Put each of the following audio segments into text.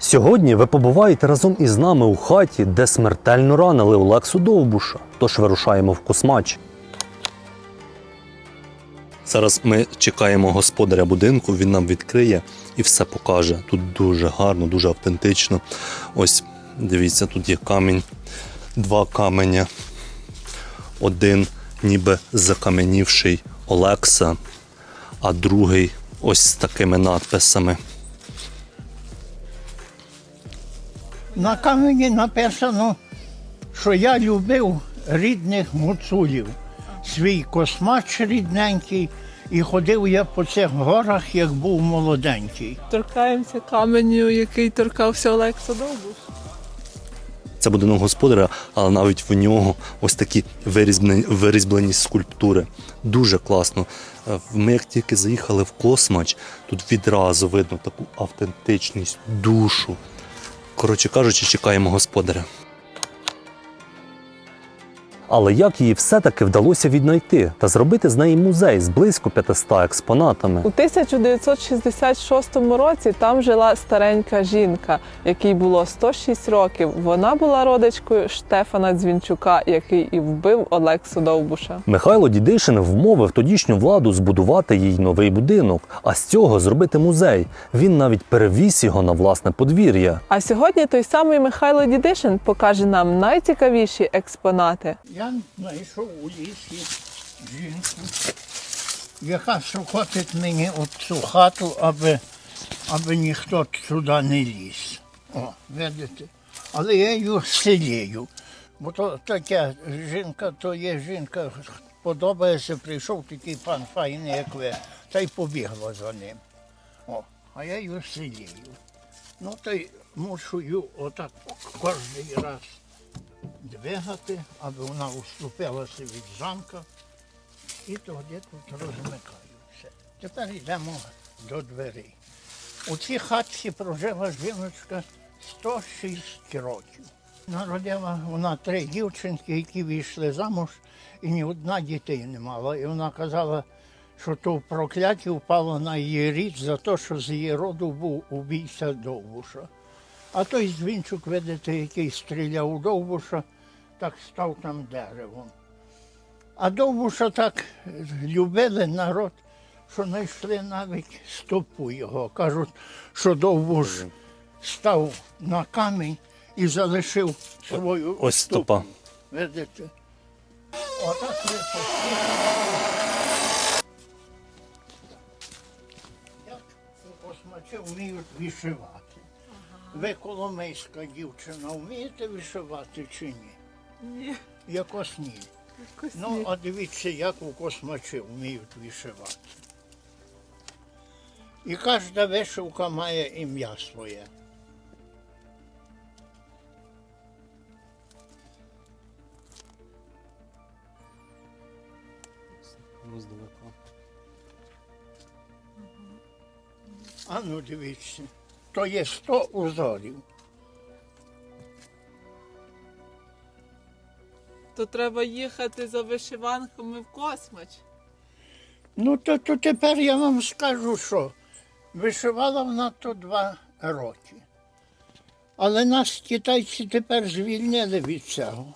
Сьогодні ви побуваєте разом із нами у хаті, де смертельно ранили Олексу Довбуша. Тож вирушаємо в космач. Зараз ми чекаємо господаря будинку, він нам відкриє і все покаже. Тут дуже гарно, дуже автентично. Ось дивіться, тут є камінь, два каменя. Один ніби закаменівший Олекса, а другий ось з такими надписами. На камені написано, що я любив рідних гуцулів, свій космач рідненький, і ходив я по цих горах, як був молоденький. Торкаємося каменю, який торкався Олекса Довбуш. Це будинок господаря, але навіть в нього ось такі вирізблені, вирізблені скульптури. Дуже класно. Е, Ми як тільки заїхали в космач, тут відразу видно таку автентичність, душу. Коротше кажучи, чекаємо господаря. Але як її все-таки вдалося віднайти та зробити з неї музей з близько 500 експонатами? У 1966 році там жила старенька жінка, якій було 106 років. Вона була родичкою Штефана Дзвінчука, який і вбив Олексу Довбуша. Михайло Дідишин вмовив тодішню владу збудувати їй новий будинок, а з цього зробити музей. Він навіть перевіз його на власне подвір'я. А сьогодні той самий Михайло Дідишин покаже нам найцікавіші експонати. Я знайшов у лісі жінку, яка сухотить мені от цю хату, аби, аби ніхто сюди не ліз. О, видите? Але я її селію. Бо то таке жінка, то є жінка, подобається, прийшов такий пан файний, як ви, та й побігла за ним. О, а я її селію. Ну, то й мушу її отак кожен раз двигати, аби вона уступилася від замка. І тоді тут розмикаюся. Тепер йдемо до дверей. У цій хатці прожила жіночка 106 років. Народила вона три дівчинки, які вийшли замуж, і ні одна дітей не мала. І вона казала, що то прокляття впало на її рід за те, що з її роду був убійця Довбуша. А той дзвінчук, видите, який стріляв у Довбуша, так став там деревом. А Довбуша так любили народ, що знайшли навіть стопу його. Кажуть, що Довбуш став на камінь і залишив свою Ось стопу. стопа. Видите? Отак у вміють вишивати. Ви коломийська дівчина, вмієте вишивати чи ні? Ні, Якось ні. якось Ну, ні. а дивіться, як у космачі вміють вишивати. І кожна вишивка має ім'я своє. А ну дивіться, то є 100 узорів. То треба їхати за вишиванками в космач. Ну, то, то тепер я вам скажу, що вишивала вона то два роки. Але нас китайці тепер звільнили від цього.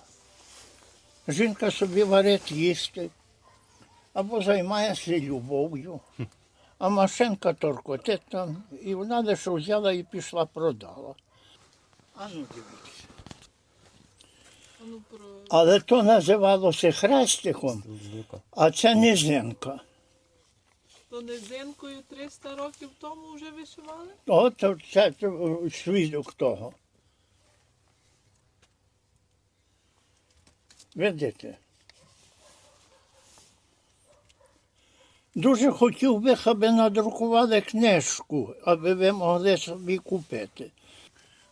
Жінка собі варить їсти або займається любов'ю, а машинка торкотить там, і вона лише взяла і пішла продала. А ну дивіться. Але то називалося хрестиком, а це низинка. То низинкою 300 років тому вже вишивали? От це то, свідок того. Видите? Дуже хотів би, аби надрукували книжку, аби ви могли собі купити.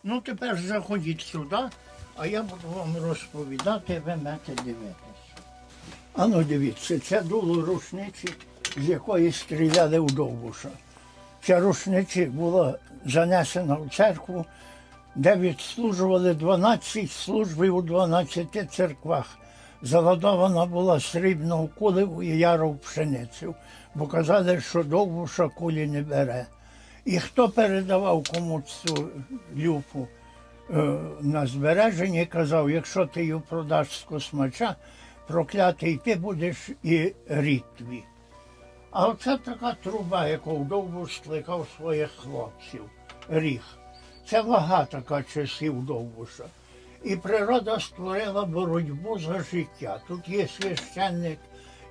Ну, тепер заходіть сюди, а я буду вам розповідати, ви маєте дивитися. А ну дивіться, це дуло рушниці, з якої стріляли у Довбуша. Ця рушниця була занесена в церкву, де відслужували 12 служб у 12 церквах. Заладована була срібного кулею і яру пшеницю, бо казали, що довбуша кулі не бере. І хто передавав кому цю люфу е, на збереження, казав, якщо ти її продаш з космача, проклятий ти будеш і рід. А оце така труба, яку довбуш скликав своїх хлопців. Ріг. Це вага така часів довбуша. І природа створила боротьбу за життя. Тут є священник,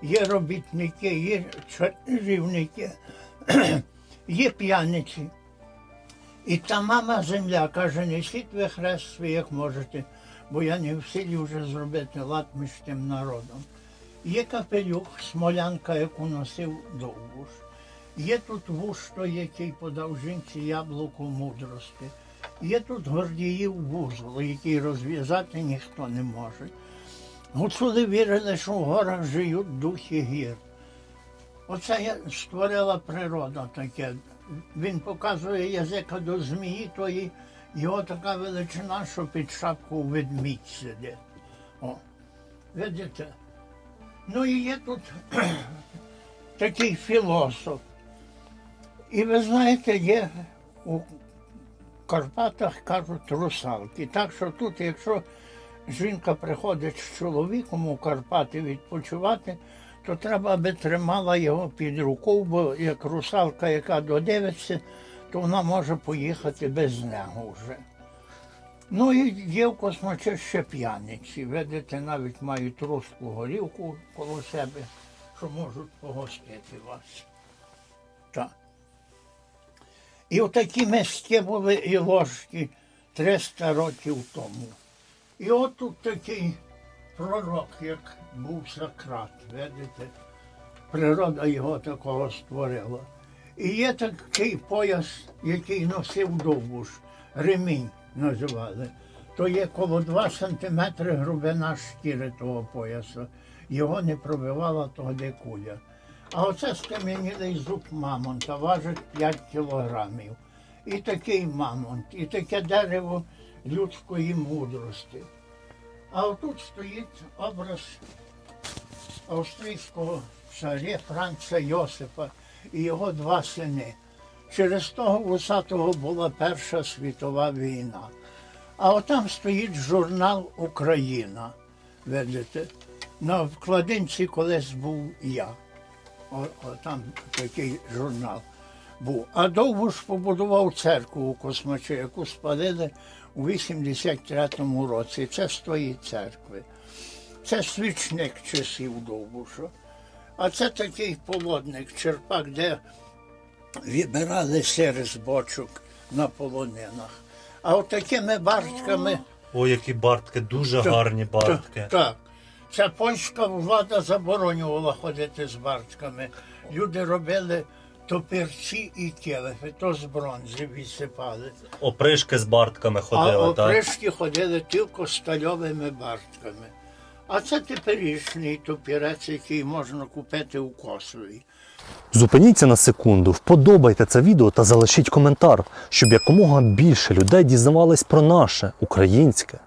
є робітники, є чарівники, є п'яниці. І та мама земля каже, несіть ви хрест свій, як можете, бо я не в силі вже зробити лад між тим народом. Є капелюх, смолянка, яку носив довбуш. Є тут вушто, який подав жінці яблуко мудрости. Є тут гордіїв вузол, який розв'язати ніхто не може. Гуцули вірили, що в горах живуть духи гір. Оце створила природа таке. Він показує язика до змії, то його така величина, що під шапку ведмідь сидить. О, видите? Ну і є тут такий філософ. І ви знаєте, є у Карпатах кажуть русалки. Так що тут, якщо жінка приходить з чоловіком у Карпати відпочивати, то треба, аби тримала його під рукою, бо як русалка, яка додивиться, то вона може поїхати без нього вже. Ну і є в космочі ще п'яниці. Видите, навіть мають руску горілку коло себе, що можуть погостити вас. Так. І отакі миски були і ложки 300 років тому. І от тут такий пророк, як був Сократ, видите, природа його такого створила. І є такий пояс, який носив довбуш, ремінь називали. То є коло 2 сантиметри грубина шкіри того пояса. Його не пробивала тоді куля. А оце скам'янілий зуб мамонта важить 5 кілограмів. І такий мамонт, і таке дерево людської мудрості. А отут стоїть образ австрійського царя Франца Йосипа і його два сини. Через того вусатого була Перша світова війна. А отам стоїть журнал Україна. Видите? На вкладинці колись був я. О, о, там такий журнал був. А Довбуш побудував церкву у Космачі, яку спалили у 83-му році. Це з тої церкви. Це свічник часів Довбуша. А це такий полонник, черпак, де вибирали сир з бочок на полонинах. А от такими бартками. О, які бартки, дуже Так, гарні бартки. Так, так. Це польська влада заборонювала ходити з бартками. Люди робили топірці і келихи, то з бронзи відсипали. Опришки з бартками А ходили, так? опришки ходили тільки стальовими бартками. А це теперішній топірець, який можна купити у Косові. Зупиніться на секунду, вподобайте це відео та залишіть коментар, щоб якомога більше людей дізнавались про наше українське.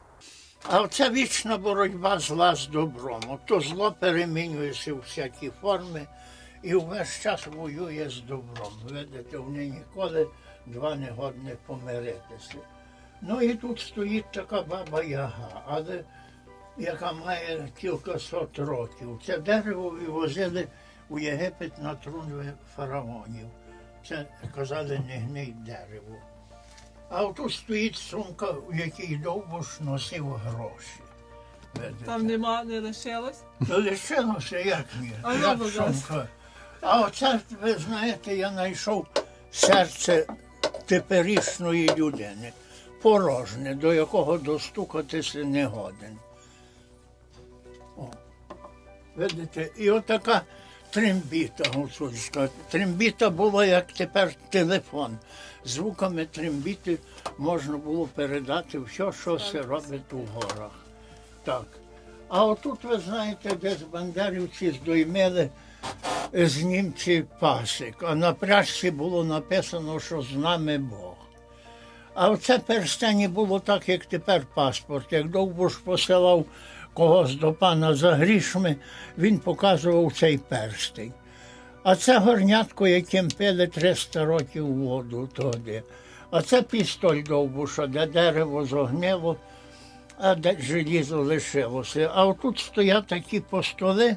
А оця вічна боротьба зла з добром. То зло перемінюється у всякі форми і увесь час воює з добром. Видите, вони ніколи два не годні помиритися. Ну і тут стоїть така баба Яга, але яка має кількасот років. Це дерево вивозили у Єгипет на трунви фараонів. Це казали не гнить дерево. А отут стоїть сумка, у якій довбуш носив гроші. Видите? Там нема, не лишилось. Лишилося як ні. А як ну, будь сумка. А оце, ви знаєте, я знайшов серце теперішньої людини, порожне, до якого достукатися не годен. О. Видите, і отака трембіта гуцульська. Трембіта була як тепер телефон. Звуками трембіти можна було передати все, що се робить у горах. Так. А отут, ви знаєте, десь бандерівці здоймили з німці пасик, а на пряжці було написано, що з нами Бог. А оце перстені було так, як тепер паспорт. Як Довбуш посилав когось до пана за грішми, він показував цей перстень. А це горнятко, яким пили 300 років воду тоді. А це пістоль довбуша, де дерево зогнило, а де желізо лишилося. А отут стоять такі постоли,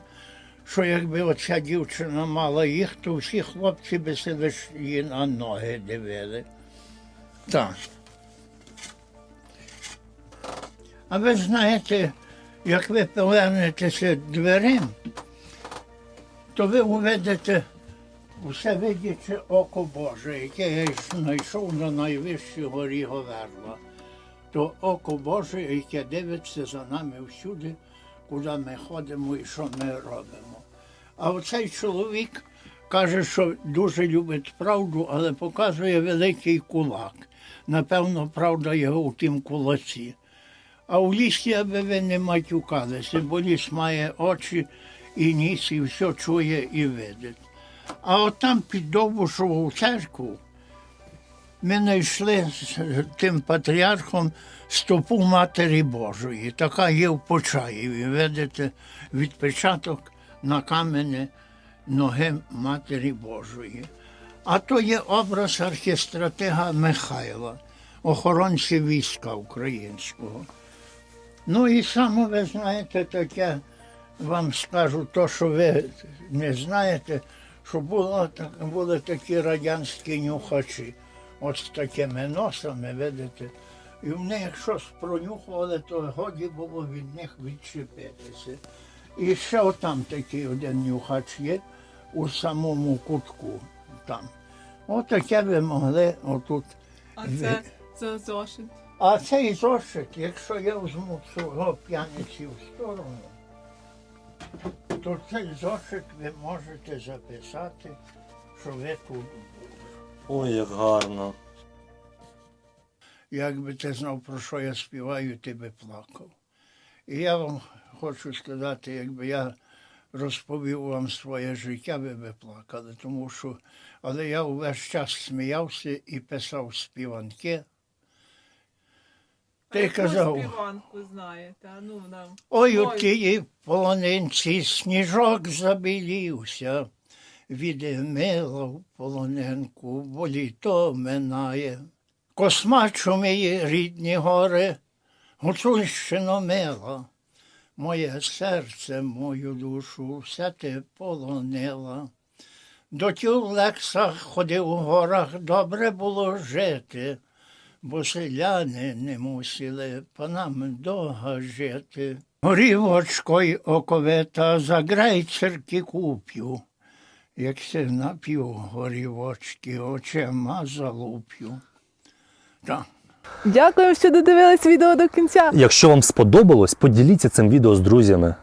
що якби оця дівчина мала їх, то всі хлопці би її на ноги дивили. Так. А ви знаєте, як ви повернетеся дверим, то ви увидите усе видяче око Боже, яке я знайшов на найвищій горі Говерла. То око Боже, яке дивиться за нами всюди, куди ми ходимо і що ми робимо. А оцей чоловік каже, що дуже любить правду, але показує великий кулак. Напевно, правда його у тім кулаці. А у лісі, аби ви не матюкалися, бо ліс має очі і ніс, і все чує і видить. А от там під Довбушову церкву ми знайшли з тим патріархом стопу Матері Божої. Така є в Почаєві. Видите, відпечаток на камені ноги Матері Божої. А то є образ архістратига Михайла, охоронця війська українського. Ну і саме ви знаєте таке, вам скажу то, що ви не знаєте, що було, були такі радянські нюхачі, от з такими носами, видите. І вони, як щось пронюхували, то годі було від них відчепитися. І ще отам такий один нюхач є у самому кутку там. Отаке ви могли отут. А це- це зошит. А цей зошит, якщо я візьму цього п'яниці в сторону, то цей зошит ви можете записати, що ви тут були. Ой, як гарно. Якби ти знав, про що я співаю, ти би плакав. І я вам хочу сказати, якби я розповів вам своє життя, ви би плакали, тому що, але я увесь час сміявся і писав співанки. Ти казав. співанку знаєте? А ну нам. Ой, у тієї полонинці сніжок забілівся, відмила в полонинку, бо літо минає. Косма чуміє рідні гори, гуцульщино мила, моє серце, мою душу, все ти полонила. До тю лексах ходив у горах, добре було жити, бо селяни не мусили по нам довго жити. Горівочко й оковита, заграй церки куп'ю, як се нап'ю горівочки, очима залуп'ю. Так. Дякую, що додивились відео до кінця. Якщо вам сподобалось, поділіться цим відео з друзями.